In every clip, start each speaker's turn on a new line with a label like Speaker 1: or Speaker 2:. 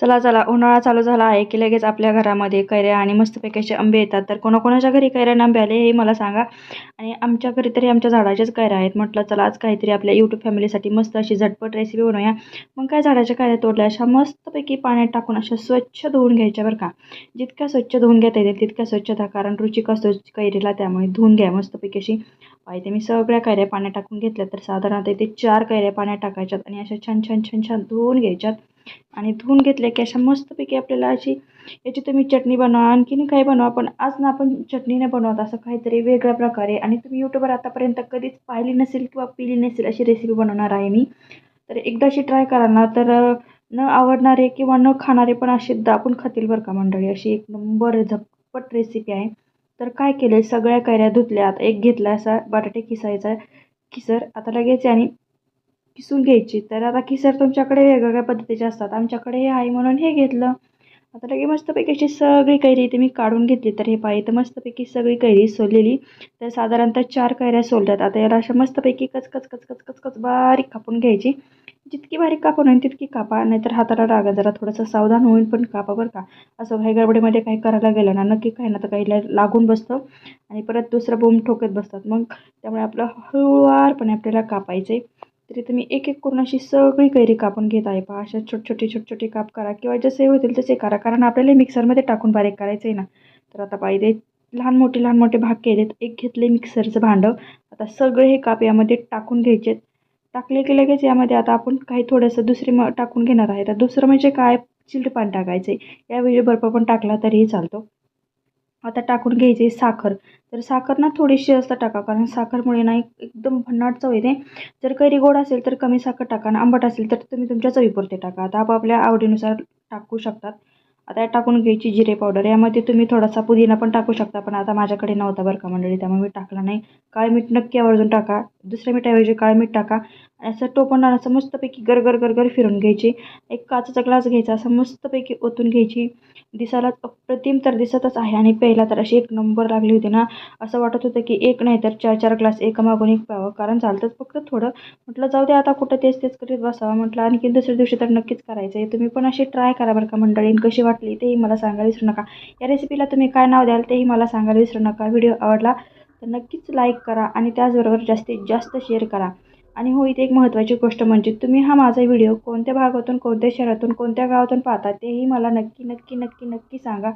Speaker 1: चला चला उन्हाळा चालू झाला आहे की लगेच आपल्या घरामध्ये कैऱ्या आणि मस्तपैकी असे आंबे येतात. तर कोणाकोणाच्या घरी कैऱ्या आणि आंबे आले हे मला सांगा. आणि आमच्या घरी तरी आमच्या झाडाच्याच कैऱ्या आहेत. म्हटलं चला आज काहीतरी आपल्या यूट्यूब फॅमिलीसाठी मस्त अशी झटपट रेसिपी बनवूया. मग काय झाडाच्या कैऱ्या तोडल्या? अशा मस्तपैकी पाण्यात टाकून अशा स्वच्छ धुवून घ्यायच्या बरं का. जितक्या स्वच्छ धुवून घेता येतील तितक्या स्वच्छता कारण रुचिक असतो कैरीला त्यामुळे धुवून घ्या मस्तपैकी अशी. पाहिजे मी सगळ्या कैऱ्या पाण्यात टाकून घेतल्या तर साधारणतः इथे चार कैऱ्या पाण्यात टाकायच्यात आणि अशा छान छान छान छान धुवून घ्यायच्यात. आणि धुवून घेतले की अशा मस्तपैकी आपल्याला अशी याची तुम्ही चटणी बनवा आणखीन काही बनवा पण आज ना आपण चटणीने बनवत असं काहीतरी वेगळ्या प्रकारे. आणि तुम्ही यूट्यूबवर आतापर्यंत कधीच पाहिली नसेल किंवा पिली नसेल अशी रेसिपी बनवणार आहे मी. तर एकदा अशी ट्राय करा ना तर न आवडणारे किंवा न खाणारे पण असे दाबून खातील बरं का मंडळी. अशी एक नंबर झटपट रेसिपी आहे. तर काय केलं सगळ्या कैऱ्या धुतल्या आता एक घेतला असा बटाटे किसायचा किसर. आता लगेच आणि किसून घ्यायची. तर आता किसर तुमच्याकडे वेगवेगळ्या पद्धतीचे असतात. आमच्याकडे हे आहे म्हणून हे घेतलं. आता लगे मस्तपैकी अशी सगळी कैरी इथे मी काढून घेतली. तर हे पाहिजे तर मस्तपैकी सगळी कैरी सोललेली. तर साधारणतः चार कैऱ्या सोलल्यात आता याला अशा मस्तपैकी कचकच कचकच कचकच बारीक कापून घ्यायची. जितकी बारीक कापून होईल तितकी कापा. नाहीतर हाताला रागा जरा थोडंसं सावधान होईल पण कापा बरं का. असं काही गडबडीमध्ये काही करायला गेलं ना नक्की काही ना तर काही लागून बसतं. आणि परत दुसरं बोंब ठोकत बसतात. मग त्यामुळे आपलं हळूवारपणे आपल्याला कापायचं आहे तरी तुम्ही एक एक करून अशी सगळी कैरी कापून घेत आहे पहा. अशा छोटे छोटे छोटे छोटे काप करा. किंवा जसे होतील तसे करा. कारण आपल्याला मिक्सरमध्ये टाकून बारीक करायचं आहे ना. तर आता पाहिजे लहान मोठे लहान मोठे भाग केलेत. एक घेतले मिक्सरचं भांडं. आता सगळे हे काप यामध्ये टाकून घ्यायचे टाकले की लगेच यामध्ये आता आपण काही थोडंसं दुसरी म टाकून घेणार आहे. तर दुसरं म्हणजे काय? चिल्ड पाणी टाकायचं आहे यावेळी बर्फ पण टाकला तरीही चालतो. आता टाकून घ्यायची साखर. तर साखर ना थोडीशी जास्त टाका कारण साखरमुळे ना एकदम भन्नाट चव येते. जर कैरी गोड असेल तर कमी साखर टाका आणि आंबट असेल तर तुम्ही तुमच्या चवीपुरते टाका. आता आपापल्या आवडीनुसार टाकू शकतात. आता टाकून घ्यायची जिरे पावडर यामध्ये तुम्ही थोडासा पुदिना पण टाकू शकता पण आता माझ्याकडे नव्हता बरं का मंडळी त्यामुळे मी टाकला नाही. काळ मीठ नक्की आवर्जून टाका. दुसऱ्या मिठाऐवजी काळ मीठ टाका. आणि असं टोपणानं असं मस्तपैकी गरगर गरगर फिरून घ्यायची. एक काचाचा ग्लास घ्यायचा असं मस्तपैकी ओतून घ्यायची. दिसायला अप्रतिम तर दिसतच आहे आणि पहिला तर अशी एक नंबर लागली होती ना. असं वाटत होतं की एक नाही तर चार चार ग्लास एकामागून एक प्यावं. कारण चालतंच फक्त थोडं. म्हटलं जाऊ दे आता कुठं तेच तेच करीत बसावं. म्हटलं आणखी दुसऱ्या दिवशी तर नक्कीच करायचं आहे तुम्ही पण अशी ट्राय करा बरं का मंडळी. कशी वाटली तेही मला सांगायला विसरू नका. या रेसिपीला तुम्ही काय नाव द्याल तेही मला सांगायला विसरू नका. व्हिडिओ आवडला तर नक्कीच लाईक करा आणि त्याचबरोबर जास्तीत जास्त शेअर करा. आणि हो इथे एक महत्त्वाची गोष्ट म्हणजे तुम्ही हा माझा व्हिडिओ कोणत्या भागातून कोणत्या शहरातून कोणत्या गावातून पाहता तेही मला नक्की नक्की नक्की नक्की सांगा.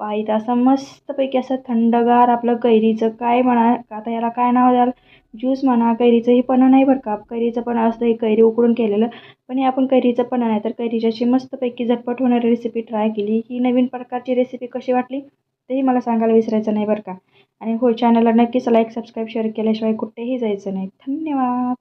Speaker 1: पाहिजे असं मस्तपैकी असं थंडगार आपलं कैरीचं काय म्हणा आता याला काय नाव द्याल? ज्यूस म्हणा कैरीचं हे पण नाही बरं का. कैरीचं पण असतं हे कैरी उकडून केलेलं. पण हे आपण कैरीचं पण नाही तर कैरीची अशी मस्तपैकी झटपट होणारी रेसिपी ट्राय केली. ही नवीन प्रकारची रेसिपी कशी वाटली तेही मला सांगायला विसरायचं नाही बरं का. आणि हो चॅनलला नक्कीच लाईक सबस्क्राईब शेअर केल्याशिवाय कुठेही जायचं नाही. धन्यवाद!